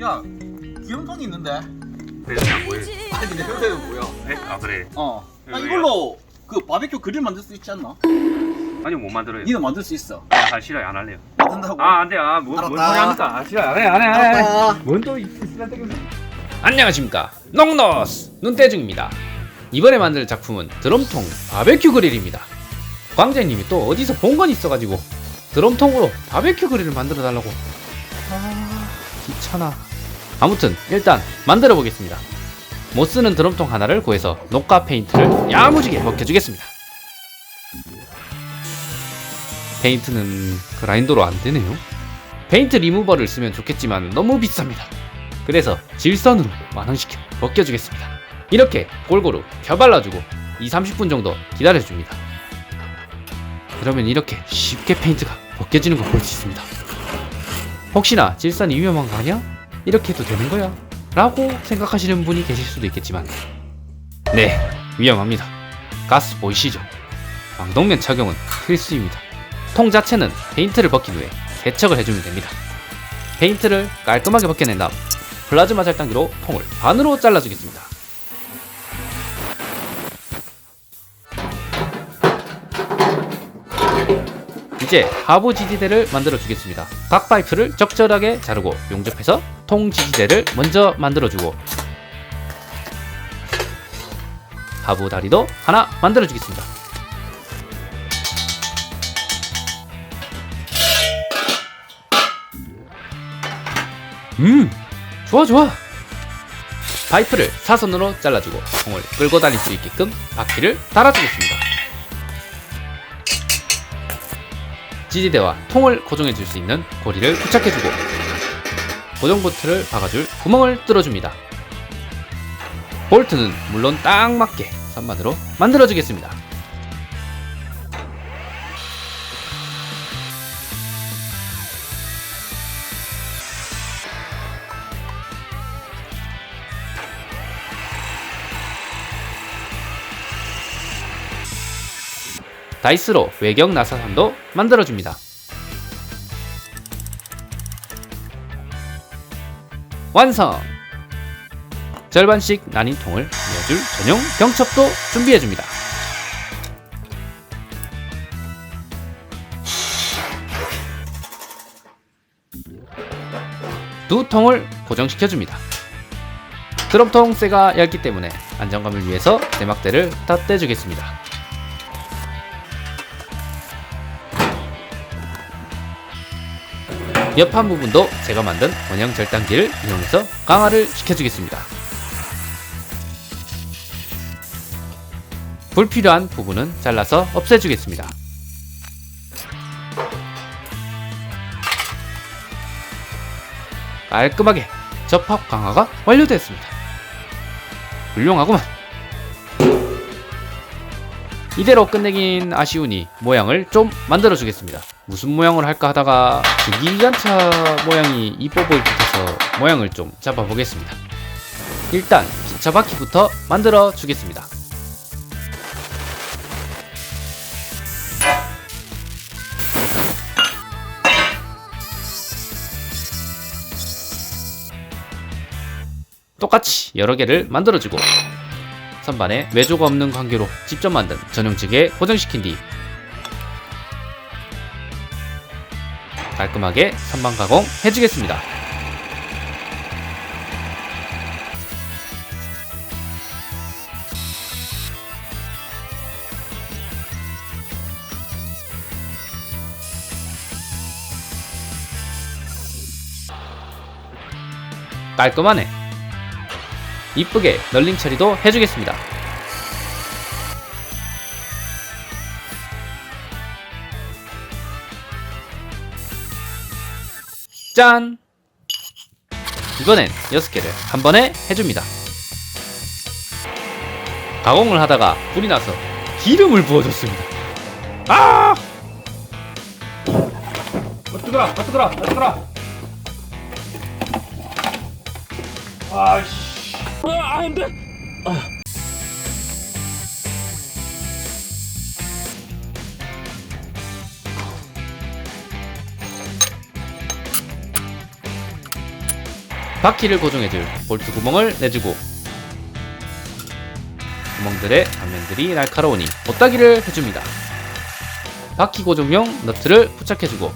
야 기름통이 있는데 그래서 안 보여. 아니 내 형태는 뭐야 에? 아 그래. 어 아, 왜요? 이걸로 그 바베큐 그릴 만들 수 있지 않나? 아니 못 만들어요. 니는 만들 수 있어 아, 아 싫어요 안 할래요. 만든다고 아 안돼 아뭔 알았다. 소리 합니까? 아 싫어요 안해 안해 안해. 뭔또 이스란 떼기 안녕하십니까 농노스 눈대중입니다 이번에 만들 작품은 드럼통 바베큐 그릴입니다 광재님이 또 어디서 본 건 있어가지고 드럼통으로 바베큐 그릴을 만들어 달라고 아 귀찮아 아무튼 일단 만들어 보겠습니다 못쓰는 드럼통 하나를 구해서 녹화 페인트를 야무지게 벗겨주겠습니다 페인트는 그라인더로 안되네요 페인트 리무버를 쓰면 좋겠지만 너무 비쌉니다 그래서 질선으로 완성시켜 벗겨주겠습니다. 이렇게 골고루 펴발라주고 2, 30분 정도 기다려줍니다. 그러면 이렇게 쉽게 페인트가 벗겨지는 걸 볼 수 있습니다. 혹시나 질선이 위험한 거 아니야? 이렇게 해도 되는 거야? 라고 생각하시는 분이 계실 수도 있겠지만 네, 위험합니다. 가스 보이시죠? 왕동면 착용은 필수입니다. 통 자체는 페인트를 벗긴 후에 세척을 해주면 됩니다. 페인트를 깔끔하게 벗겨낸 다음 플라즈마 절단기로 통을 반으로 잘라주겠습니다. 이제 하부 지지대를 만들어 주겠습니다. 각 파이프를 적절하게 자르고 용접해서 통 지지대를 먼저 만들어 주고 하부 다리도 하나 만들어 주겠습니다. 음, 좋아 좋아. 파이프를 사선으로 잘라주고 통을 끌고 다닐 수 있게끔 바퀴를 달아주겠습니다. 지지대와 통을 고정해 줄 수 있는 고리를 부착해주고 고정 볼트를 박아줄 구멍을 뚫어줍니다. 볼트는 물론 딱 맞게 선반으로 만들어주겠습니다. 다이스로 외경 나사선도 만들어줍니다. 완성! 절반씩 나뉜 통을 이어줄 전용 경첩도 준비해줍니다. 두 통을 고정시켜줍니다. 드럼통 쇠가 얇기 때문에 안정감을 위해서 내막대를 덧대주겠습니다. 옆판 부분도 제가 만든 원형 절단기를 이용해서 강화를 시켜주겠습니다. 불필요한 부분은 잘라서 없애주겠습니다. 깔끔하게 접합 강화가 완료되었습니다. 훌륭하구만. 이대로 끝내긴 아쉬우니 모양을 좀 만들어 주겠습니다. 무슨 모양을 할까 하다가 기관차 모양이 이뻐 보일 듯 해서 모양을 좀 잡아 보겠습니다. 일단 기차 바퀴부터 만들어 주겠습니다. 똑같이 여러 개를 만들어주고 선반에 외조가 없는 관계로 직접 만든 전용직에 고정시킨 뒤 깔끔하게 선반 가공 해주겠습니다. 깔끔하네. 이쁘게 널링 처리도 해주겠습니다. 짠! 이번엔 6개를 한 번에 해줍니다. 가공을 하다가 불이 나서 기름을 부어줬습니다. 아! 어, 뜨거라, 어, 뜨거라, 어, 뜨거라. 아씨. 아, 안 돼. 바퀴를 고정해줄 볼트 구멍을 내주고 구멍들의 앞면들이 날카로우니 못따기를 해줍니다. 바퀴 고정용 너트를 부착해주고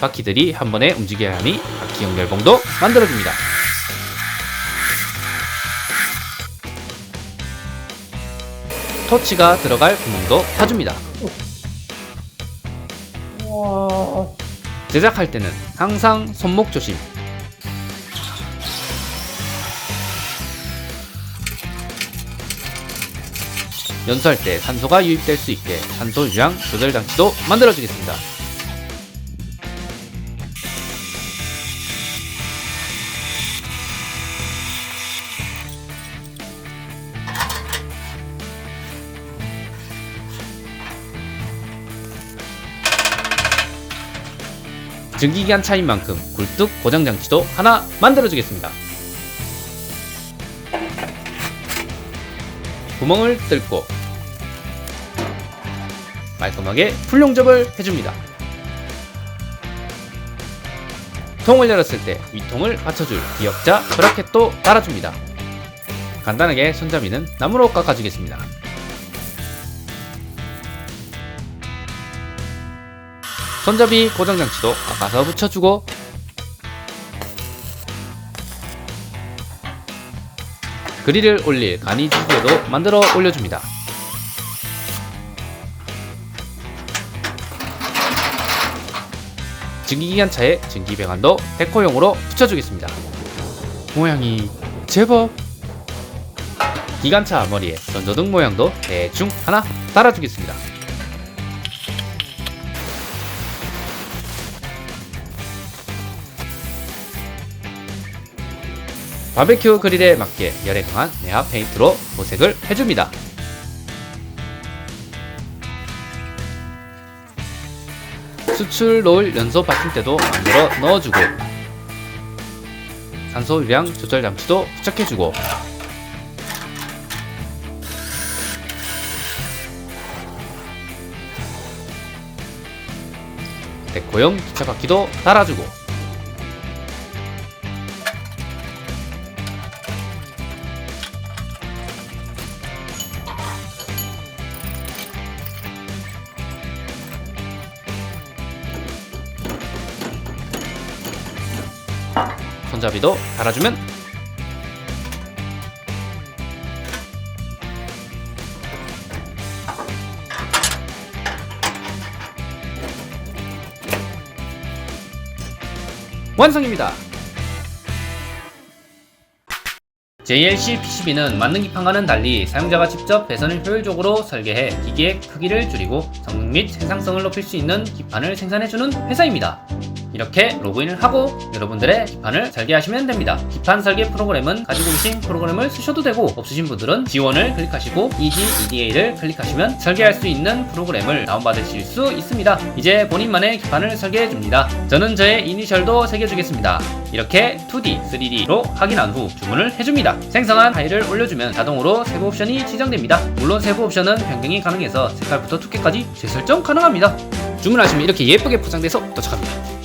바퀴들이 한 번에 움직여야 하니 바퀴 연결봉도 만들어줍니다. 토치가 들어갈 구멍도 파줍니다. 제작할 때는 항상 손목 조심. 연소할 때 산소가 유입될 수 있게 산소 유량 조절 장치도 만들어주겠습니다. 증기기관 차인 만큼 굴뚝 고정 장치도 하나 만들어주겠습니다. 구멍을 뚫고 말끔하게 풀용접을 해줍니다. 통을 열었을 때 위통을 받쳐줄 기역자 브라켓도 달아줍니다. 간단하게 손잡이는 나무로 깎아주겠습니다. 손잡이 고정 장치도 깎아서 붙여주고 그릴을 올릴 간이 지지에도 만들어 올려줍니다. 증기기관차에 증기배관도 데코용으로 붙여주겠습니다. 모양이 제법 기관차 머리에 전조등 모양도 대충 하나 달아주겠습니다. 바베큐 그릴에 맞게 열에 강한 내화 페인트로 도색을 해줍니다. 수출 놓을 연소 받침대도 만들어 넣어주고 산소 유량 조절 장치도 부착해주고 데코용 기차 바퀴도 달아주고 손잡이도 달아주면 완성입니다. JLC PCB는 만능 기판과는 달리 사용자가 직접 배선을 효율적으로 설계해 기기의 크기를 줄이고 성능 및 생산성을 높일 수 있는 기판을 생산해주는 회사입니다. 이렇게 로그인을 하고 여러분들의 기판을 설계하시면 됩니다. 기판 설계 프로그램은 가지고 계신 프로그램을 쓰셔도 되고 없으신 분들은 지원을 클릭하시고 EG EDA를 클릭하시면 설계할 수 있는 프로그램을 다운받으실 수 있습니다. 이제 본인만의 기판을 설계해 줍니다. 저는 저의 이니셜도 새겨주겠습니다. 이렇게 2D, 3D로 확인한 후 주문을 해줍니다. 생성한 파일을 올려주면 자동으로 세부 옵션이 지정됩니다. 물론 세부 옵션은 변경이 가능해서 색깔부터 두께까지 재설정 가능합니다. 주문하시면 이렇게 예쁘게 포장돼서 도착합니다.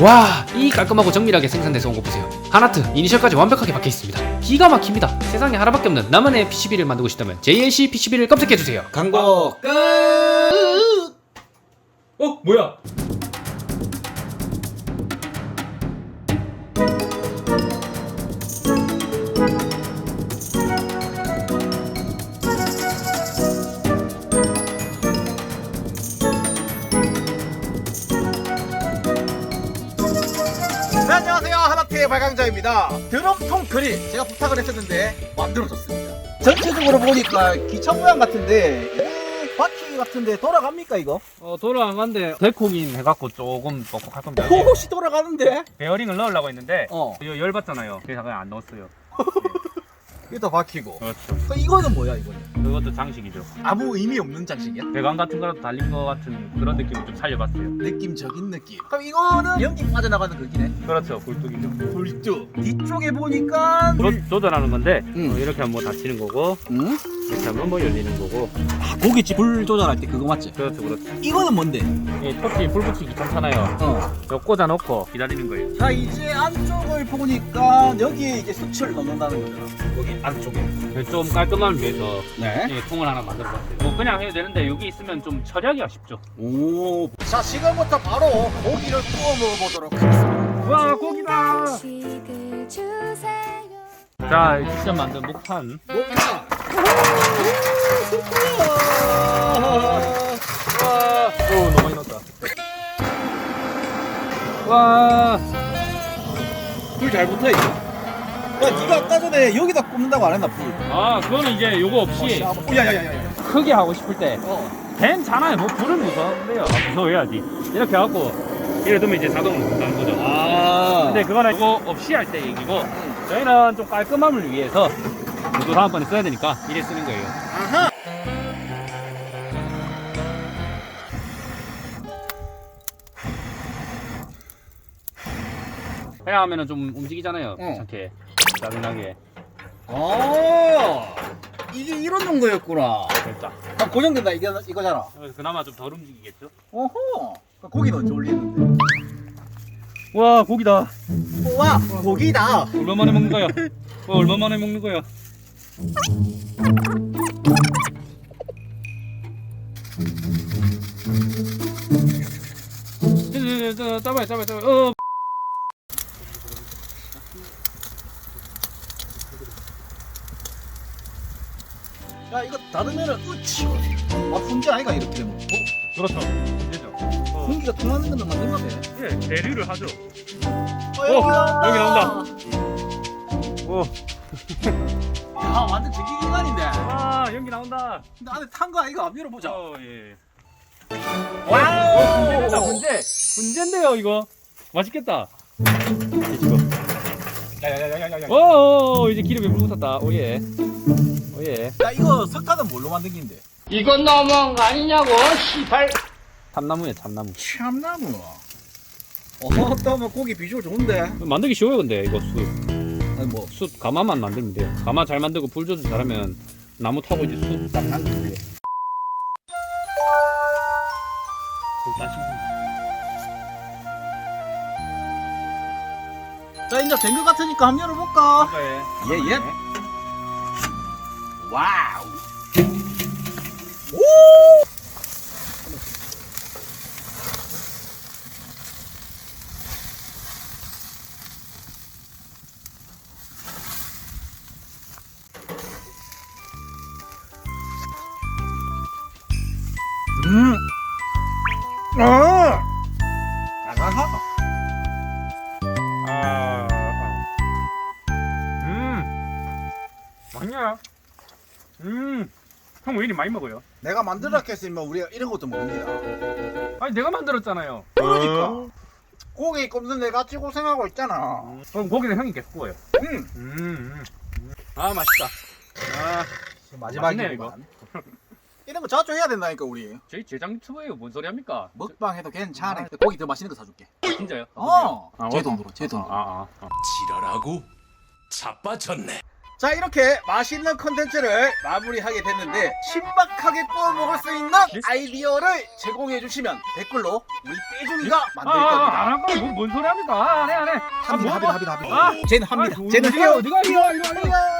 와, 이 깔끔하고 정밀하게 생산돼서 온 거 보세요. 하나트, 이니셜까지 완벽하게 박혀 있습니다. 기가 막힙니다. 세상에 하나밖에 없는 나만의 PCB를 만들고 싶다면 JLC PCB를 검색해주세요. 광고 끝. 어 뭐야? 8강자입니다. 드럼통 그리 제가 부탁을 했었는데 만들어졌습니다. 전체적으로 보니까 기차 모양 같은데 이 바퀴 같은데 돌아갑니까 이거? 어 돌아간데 데코긴 해갖고 조금 뻑뻑할 겁니다. 어, 혹시 돌아가는데? 베어링을 넣으려고 했는데 어. 이거 열받잖아요. 그래서 그냥 안 넣었어요. 네. 이거 바퀴고. 그렇죠. 그 이거는 뭐야 이거는? 그것도 장식이죠. 아무 의미 없는 장식이야? 배관 같은 거라도 달린 거 같은 그런 느낌을 좀 살려봤어요. 느낌적인 느낌. 그럼 이거는 연기 빠져나가는 거기네. 그렇죠. 굴뚝이죠. 불쭉. 뒤쪽에 보니까 조, 조절하는 건데 음. 어, 이렇게 하면 뭐 다치는 거고 응? 이렇게 하면 뭐 열리는 거고. 아, 고깃집 불 조절할 때 그거 맞지? 그렇죠, 그렇죠. 이거는 뭔데? 이 토끼 불 붙이기 귀찮잖아요. 어. 요 꽂아 놓고 기다리는 거예요. 자 이제 안쪽을 보니까 여기에 이제 수치를 넣는다는 거잖아. 여기 안쪽에. 좀 깔끔함을 위해서 네. 이 통을 하나 만들어 봤어요. 뭐 그냥 해도 되는데 여기 있으면 좀 처리하기 아쉽죠. 오. 자 지금부터 바로 고기를 구워 먹어보도록 하겠습니다. 와 고기다. 자 직접 만든 목판. 목타. 와, 오 너무 많이 넣었다. 와, 불잘 붙어 이거. 야 네가 아까 전에 여기다 굽는다고 안 했나 불? 아 그거는 이제 요거 없이 야야야야. 크게 하고 싶을 때 어. 괜찮아요. 뭐 불은 무서운데요. 아, 무서워야지. 이렇게 해갖고 이래 두면 이제 자동으로 된다는 거죠. 아. 근데 그거는 이거 없이 할 때 얘기고 저희는 좀 깔끔함을 위해서 또 다음번에 써야 되니까 이래 쓰는 거예요. 아하. 그냥 하면은 좀 움직이잖아요. 어. 괜찮게 짜증나게 아. 이게 이런 정도였구나. 됐다. 딱 고정된다 이거 이거잖아. 그래서 그나마 좀 덜 움직이겠죠? 어허. 고기는 언제 올리는데? 와 고기다. 와 고기다. 얼마 만에 먹는 거야? 어, 얼마 만에 먹는 거야? 저, 저, 저, 잡아요, 잡아요, 잡아요. 어. 야 이거 닫으면은 으치. 아 fun기 아이가 이렇게 되면. 그렇죠. 되죠. 어. 공기가 통하는 맞는 거네. 예, 대류를 하죠. 어, 여기 나온다. 오, 야 완전 전기 기관인데. 아, 연기 나온다. 근데 안에 탄 거 아이가 밀어보자. 어, 예. 와우. 분재다, 분재. 분재인데요, 이거. 맛있겠다. 이거. 야야야야야야. 오, 이제 기름에 물 붙었다. 오예. 오예. 야 이거 석탄은 뭘로 만든 긴데? 이건 너무한 거 아니냐고, 시발. 참나무에 참나무. 참나무. 어, 또뭐 고기 비주얼 좋은데. 만들기 쉬워요, 근데 이거 숯. 아니 뭐숯 가마만 만들면 돼요. 가마 잘 만들고 불 조절 잘하면 나무 타고 이제 숯. 딱 한데. 자 이제 된거 같으니까 한번 열어볼까? 예 예. 와우. 아. 아하. 아, 음, 맛있냐? 음, 형 왜 이리 많이 먹어요? 내가 만들라 했으면 우리가 이런 것도 모릅니다. 아니 내가 만들었잖아요. 그러니까 고기 굽는 데 같이 고생하고 있잖아. 그럼 고기는 형이 계속 구워요. 음. 음, 음. 아 맛있다. 아, 마지막이구만. 이거. 이런 거 자주 해야 된다니까 우리. 저희 제작 유튜브예요. 뭔 소리 합니까? 먹방 해도 괜찮아. 고기 더 맛있는 거 사줄게. 저, 진짜요? 어. 아, 제? 돈으로, 제 돈으로. 아, 아, 아. 지랄하고 자빠졌네. 자 이렇게 맛있는 컨텐츠를 마무리하게 됐는데 신박하게 구워 먹을 수 있는 아이디어를 제공해 주시면 댓글로 우리 떼준이가 만들 아, 아, 겁니다. 안할 거야. 뭔, 뭔 소리 합니까? 아, 안 해, 안 해. 합니다, 뭐, 합니다, 합니다, 아, 합니다. 쟤는 합니다. 아, 쟤는 어디가, 해요. 어디가, 이리 와. 해요.